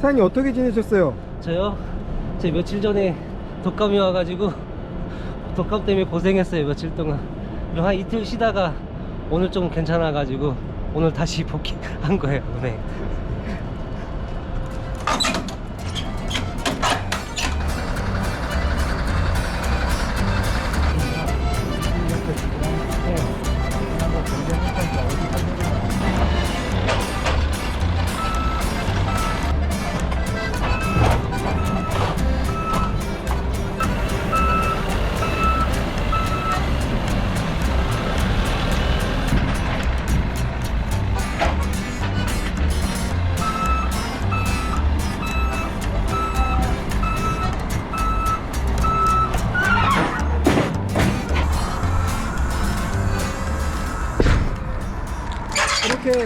사장님 어떻게 지내셨어요? 저요? 제 며칠 전에 독감이 와가지고 독감 때문에 고생했어요 며칠 동안 그리고 한 이틀 쉬다가 오늘 좀 괜찮아가지고 오늘 다시 복귀한 거예요 네. 이렇게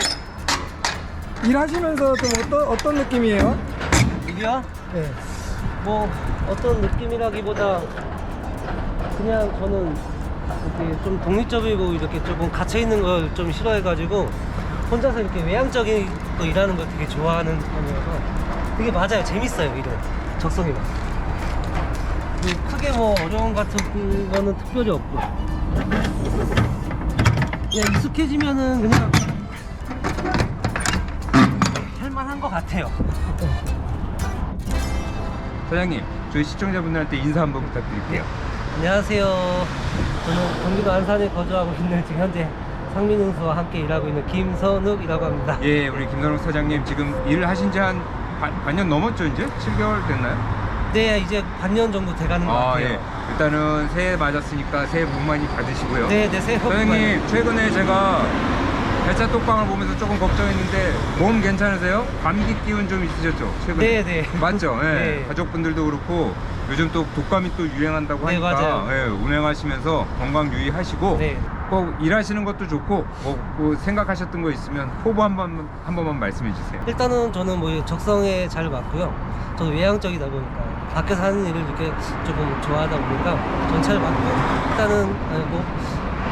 일하시면서 좀 어떤 어떤 느낌이에요? 이게요? 네. 뭐 어떤 느낌이라기보다 그냥 저는 이렇게 좀 독립적이고 이렇게 조금 갇혀 있는 걸 좀 싫어해가지고 혼자서 이렇게 외향적인 거 일하는 걸 되게 좋아하는 편이어서 되게 맞아요 재밌어요 일은 적성이 맞. 그 크게 뭐 어려움 같은 거는 특별히 없고 그냥 익숙해지면은 그냥 할만한 것 같아요. 사장님, 저희 시청자분들한테 인사 한번 부탁드릴게요. 안녕하세요. 저는 경기도 안산에 거주하고 있는 지금 현재 상민운수와 함께 일하고 있는 김선욱이라고 합니다. 예, 우리 김선욱 사장님 지금 일을 하신 지 한 반년 넘었죠, 이제? 7개월 됐나요? 네, 이제 반년 정도 돼가는 것 아, 같아요. 예. 일단은 새해 맞았으니까 새해 복 많이 받으시고요. 네, 네, 새해 복 많이 사장님, 최근에 제가 배차 톡방을 보면서 조금 걱정했는데 몸 괜찮으세요? 감기 기운 좀 있으셨죠? 최근에? 네, 네. 맞죠? 예. 네. 가족분들도 그렇고 요즘 또 독감이 또 유행한다고 네, 하니까 맞아요. 예, 운행하시면서 건강 유의하시고 네. 꼭 일하시는 것도 좋고 뭐, 뭐 생각하셨던 거 있으면 포부 한번 한 번만 말씀해 주세요. 일단은 저는 뭐 적성에 잘 맞고요. 저는 외향적이다 보니까 밖에서 하는 일을 이렇게 조금 좋아하다 보니까 전잘 맞고 일단은 어, 뭐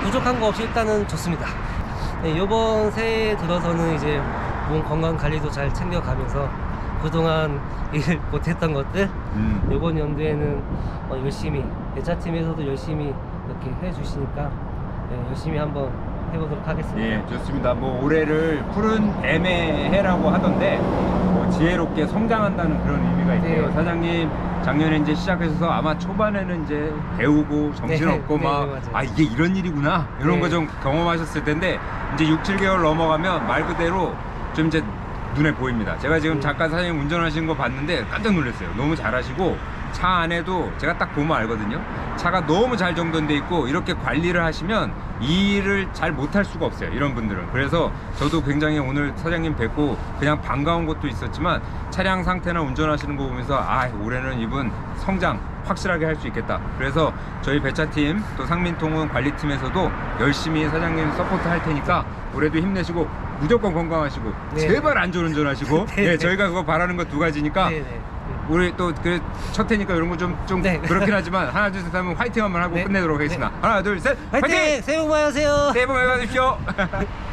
부족한 거 없이 일단은 좋습니다. 네, 이번 새해 들어서는 이제 몸 건강 관리도 잘 챙겨가면서 그동안 일 못했던 것들 음. 이번 연도에는 어, 열심히 배차팀에서도 열심히 이렇게 해주시니까 네, 열심히 한번 해보도록 하겠습니다. 예, 좋습니다. 뭐 올해를 푸른 뱀의 해라고 하던데 뭐 지혜롭게 성장한다는 그런 의미가 있대요. 네. 사장님 작년에 이제 시작하셔서 아마 초반에는 이제 배우고 정신없고 네, 막 네. 아 이게 이런 일이구나 이런 네. 거좀 경험하셨을 텐데 이제 6, 7개월 넘어가면 말 그대로 좀 이제 눈에 보입니다. 제가 지금 음. 잠깐 사장님 운전하시는 거 봤는데 깜짝 놀랐어요. 너무 잘하시고 차 안에도 제가 딱 보면 알거든요. 차가 너무 잘 정돈돼 있고 이렇게 관리를 하시면 이 일을 잘 못할 수가 없어요. 이런 분들은. 그래서 저도 굉장히 오늘 사장님 뵙고 그냥 반가운 것도 있었지만 차량 상태나 운전하시는 거 보면서 아 올해는 이분 성장 확실하게 할 수 있겠다. 그래서 저희 배차팀 또 상민통운 관리팀에서도 열심히 사장님 서포트 할 테니까 올해도 힘내시고 무조건 건강하시고 네. 제발 안전운전하시고 네, 예, 네. 저희가 그거 바라는 거 두 가지니까 네, 네. 우리 또그첫 해니까 이런 거좀좀 네. 그렇긴 하지만 하나 둘 셋 하면 화이팅 한번 하고 네. 끝내도록 하겠습니다. 하나 둘 셋 화이팅! 새해 복 많이 하세요. 새해 복 많이 받으십시오.